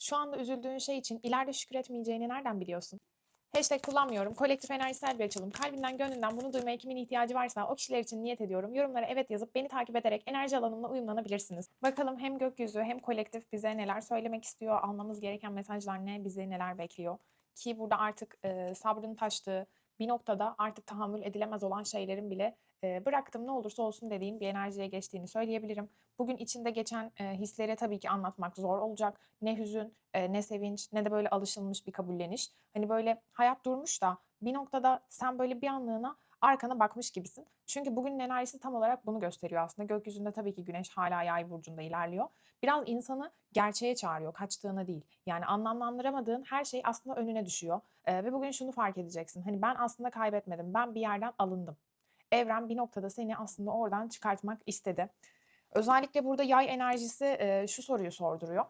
Şu anda üzüldüğün şey için ileride şükür etmeyeceğini nereden biliyorsun? Hashtag kullanmıyorum. Kolektif enerjisel bir açılım. Kalbinden gönlünden bunu duymaya kimin ihtiyacı varsa o kişiler için niyet ediyorum. Yorumlara evet yazıp beni takip ederek enerji alanımla uyumlanabilirsiniz. Bakalım hem gökyüzü hem kolektif bize neler söylemek istiyor, almamız gereken mesajlar ne, bizi neler bekliyor. Ki burada artık e, sabrın taştığı bir noktada artık tahammül edilemez olan şeylerin bile e, bıraktım ne olursa olsun dediğin bir enerjiye geçtiğini söyleyebilirim. Bugün içinde geçen e, hisleri tabii ki anlatmak zor olacak. Ne hüzün, e, ne sevinç, ne de böyle alışılmış bir kabulleniş. Hani böyle hayat durmuş da bir noktada sen böyle bir anlığına arkana bakmış gibisin. Çünkü bugünün enerjisi tam olarak bunu gösteriyor aslında. Gökyüzünde tabii ki güneş hala yay burcunda ilerliyor. Biraz insanı gerçeğe çağırıyor, kaçtığına değil. Yani anlamlandıramadığın her şey aslında önüne düşüyor. E, ve bugün şunu fark edeceksin. Hani ben aslında kaybetmedim. Ben bir yerden alındım. Evren bir noktada seni aslında oradan çıkartmak istedi. Özellikle burada yay enerjisi e, şu soruyu sorduruyor.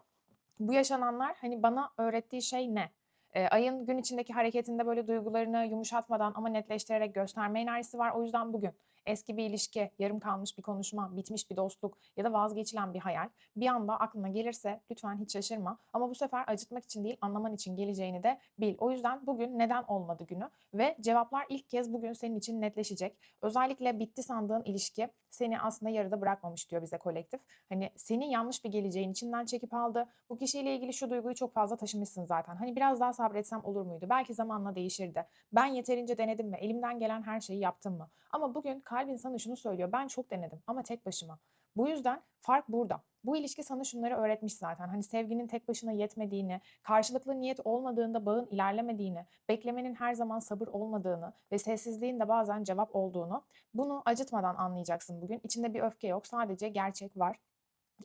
Bu yaşananlar hani bana öğrettiği şey ne? E, ayın gün içindeki hareketinde böyle duygularını yumuşatmadan ama netleştirerek gösterme enerjisi var. O yüzden bugün eski bir ilişki, yarım kalmış bir konuşma, bitmiş bir dostluk ya da vazgeçilen bir hayal bir anda aklına gelirse lütfen hiç şaşırma. Ama bu sefer acıtmak için değil anlaman için geleceğini de bil. O yüzden bugün neden olmadı günü ve cevaplar ilk kez bugün senin için netleşecek. Özellikle bitti sandığın ilişki seni aslında yarıda bırakmamış diyor bize kolektif. Hani senin yanlış bir geleceğin içinden çekip aldı. Bu kişiyle ilgili şu duyguyu çok fazla taşımışsın zaten. Hani biraz daha sabretsem olur muydu? Belki zamanla değişirdi. Ben yeterince denedim mi? Elimden gelen her şeyi yaptım mı? Ama bugün kalbin sana şunu söylüyor. Ben çok denedim ama tek başıma. Bu yüzden fark burada. Bu ilişki sana şunları öğretmiş zaten. Hani sevginin tek başına yetmediğini, karşılıklı niyet olmadığında bağın ilerlemediğini, beklemenin her zaman sabır olmadığını ve sessizliğin de bazen cevap olduğunu bunu acıtmadan anlayacaksın bugün. İçinde bir öfke yok, sadece gerçek var.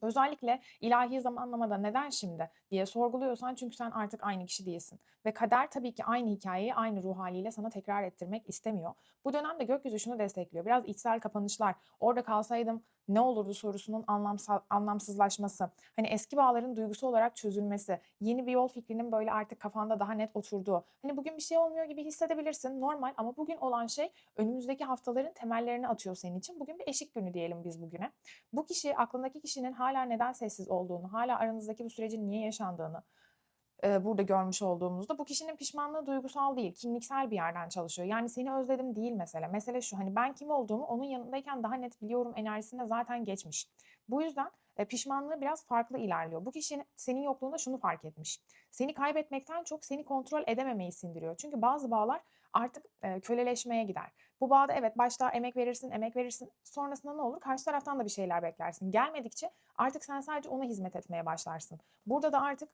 Özellikle ilahi zamanlamada neden şimdi diye sorguluyorsan çünkü sen artık aynı kişi değilsin. Ve kader tabii ki aynı hikayeyi aynı ruh haliyle sana tekrar ettirmek istemiyor. Bu dönemde gökyüzü şunu destekliyor. Biraz içsel kapanışlar. Orada kalsaydım ne olurdu sorusunun anlamsal, anlamsızlaşması. Hani eski bağların duygusu olarak çözülmesi. Yeni bir yol fikrinin böyle artık kafanda daha net oturduğu. Hani bugün bir şey olmuyor gibi hissedebilirsin. Normal ama bugün olan şey önümüzdeki haftaların temellerini atıyor senin için. Bugün bir eşik günü diyelim biz bugüne. Bu kişi aklındaki kişinin hala neden sessiz olduğunu, hala aranızdaki bu sürecin niye yaşandığını, e, burada görmüş olduğumuzda bu kişinin pişmanlığı duygusal değil, kimliksel bir yerden çalışıyor. Yani seni özledim değil mesele. Mesele şu hani ben kim olduğumu onun yanındayken daha net biliyorum enerjisinde zaten geçmiş. Bu yüzden e, pişmanlığı biraz farklı ilerliyor. Bu kişinin senin yokluğunda şunu fark etmiş. Seni kaybetmekten çok seni kontrol edememeyi sindiriyor. Çünkü bazı bağlar artık e, köleleşmeye gider. Bu bağda evet başta emek verirsin, emek verirsin. Sonrasında ne olur? Karşı taraftan da bir şeyler beklersin. Gelmedikçe artık sen sadece ona hizmet etmeye başlarsın. Burada da artık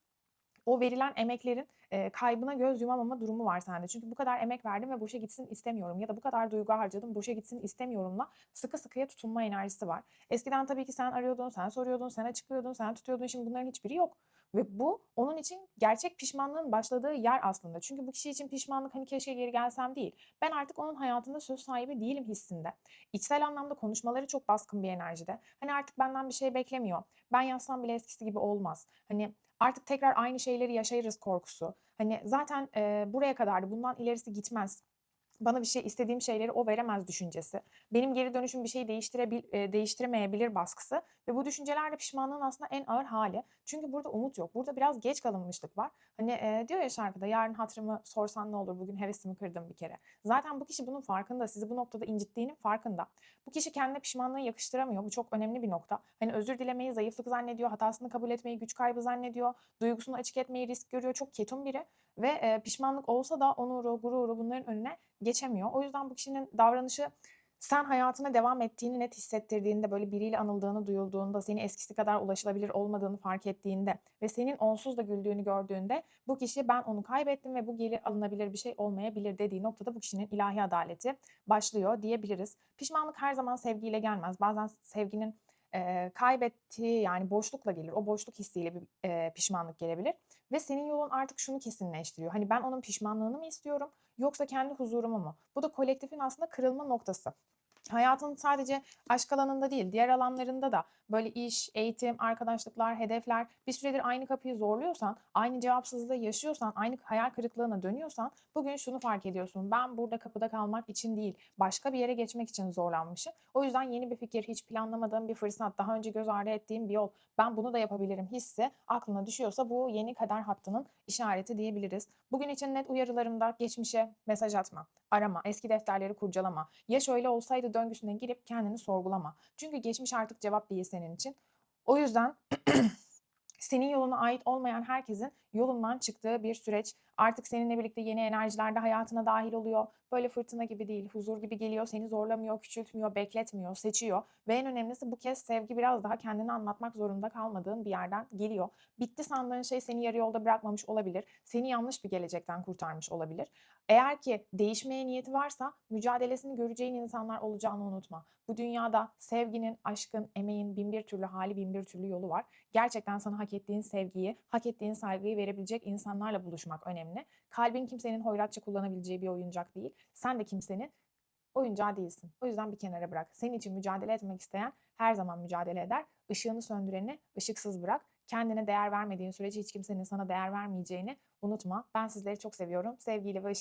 o verilen emeklerin e, kaybına göz yumamama durumu var sende. Çünkü bu kadar emek verdim ve boşa gitsin istemiyorum ya da bu kadar duygu harcadım boşa gitsin istemiyorumla sıkı sıkıya tutunma enerjisi var. Eskiden tabii ki sen arıyordun, sen soruyordun, sen açıklıyordun, sen tutuyordun. Şimdi bunların hiçbiri yok. Ve bu onun için gerçek pişmanlığın başladığı yer aslında. Çünkü bu kişi için pişmanlık hani keşke geri gelsem değil. Ben artık onun hayatında söz sahibi değilim hissinde. İçsel anlamda konuşmaları çok baskın bir enerjide. Hani artık benden bir şey beklemiyor. Ben yazsam bile eskisi gibi olmaz. Hani artık tekrar aynı şeyleri yaşayırız korkusu. Hani zaten e, buraya kadardı bundan ilerisi gitmez bana bir şey istediğim şeyleri o veremez düşüncesi. Benim geri dönüşüm bir şey değiştirebil, e, değiştiremeyebilir baskısı ve bu düşünceler de pişmanlığın aslında en ağır hali. Çünkü burada umut yok. Burada biraz geç kalınmışlık var. Hani e, diyor ya şarkıda yarın hatırımı sorsan ne olur bugün hevesimi kırdım bir kere. Zaten bu kişi bunun farkında. Sizi bu noktada incittiğinin farkında. Bu kişi kendine pişmanlığı yakıştıramıyor. Bu çok önemli bir nokta. Hani özür dilemeyi zayıflık zannediyor. Hatasını kabul etmeyi güç kaybı zannediyor. Duygusunu açık etmeyi risk görüyor. Çok ketum biri ve e, pişmanlık olsa da onuru, gururu bunların önüne geçemiyor. O yüzden bu kişinin davranışı sen hayatına devam ettiğini net hissettirdiğinde, böyle biriyle anıldığını duyulduğunda, seni eskisi kadar ulaşılabilir olmadığını fark ettiğinde ve senin onsuz da güldüğünü gördüğünde bu kişi ben onu kaybettim ve bu geri alınabilir bir şey olmayabilir dediği noktada bu kişinin ilahi adaleti başlıyor diyebiliriz. Pişmanlık her zaman sevgiyle gelmez. Bazen sevginin e, kaybettiği yani boşlukla gelir. O boşluk hissiyle bir e, pişmanlık gelebilir. Ve senin yolun artık şunu kesinleştiriyor. Hani ben onun pişmanlığını mı istiyorum yoksa kendi huzurumu mu? Bu da kolektifin aslında kırılma noktası. Hayatın sadece aşk alanında değil, diğer alanlarında da böyle iş, eğitim, arkadaşlıklar, hedefler bir süredir aynı kapıyı zorluyorsan, aynı cevapsızlığı yaşıyorsan, aynı hayal kırıklığına dönüyorsan bugün şunu fark ediyorsun. Ben burada kapıda kalmak için değil, başka bir yere geçmek için zorlanmışım. O yüzden yeni bir fikir, hiç planlamadığım bir fırsat, daha önce göz ardı ettiğim bir yol, ben bunu da yapabilirim hissi aklına düşüyorsa bu yeni kader hattının işareti diyebiliriz. Bugün için net uyarılarımda geçmişe mesaj atma, arama, eski defterleri kurcalama. Ya şöyle olsaydı döngüsüne girip kendini sorgulama. Çünkü geçmiş artık cevap değil senin için. O yüzden senin yoluna ait olmayan herkesin yolundan çıktığı bir süreç. Artık seninle birlikte yeni enerjiler de hayatına dahil oluyor. Böyle fırtına gibi değil, huzur gibi geliyor. Seni zorlamıyor, küçültmüyor, bekletmiyor, seçiyor. Ve en önemlisi bu kez sevgi biraz daha kendini anlatmak zorunda kalmadığın bir yerden geliyor. Bitti sandığın şey seni yarı yolda bırakmamış olabilir. Seni yanlış bir gelecekten kurtarmış olabilir. Eğer ki değişmeye niyeti varsa mücadelesini göreceğin insanlar olacağını unutma. Bu dünyada sevginin, aşkın, emeğin bin bir türlü hali, bin bir türlü yolu var. Gerçekten sana hak ettiğin sevgiyi, hak ettiğin saygıyı verebilecek insanlarla buluşmak önemli. Kalbin kimsenin hoyratça kullanabileceği bir oyuncak değil. Sen de kimsenin oyuncağı değilsin. O yüzden bir kenara bırak. Senin için mücadele etmek isteyen her zaman mücadele eder. Işığını söndüreni ışıksız bırak. Kendine değer vermediğin sürece hiç kimsenin sana değer vermeyeceğini unutma. Ben sizleri çok seviyorum. Sevgiyle ve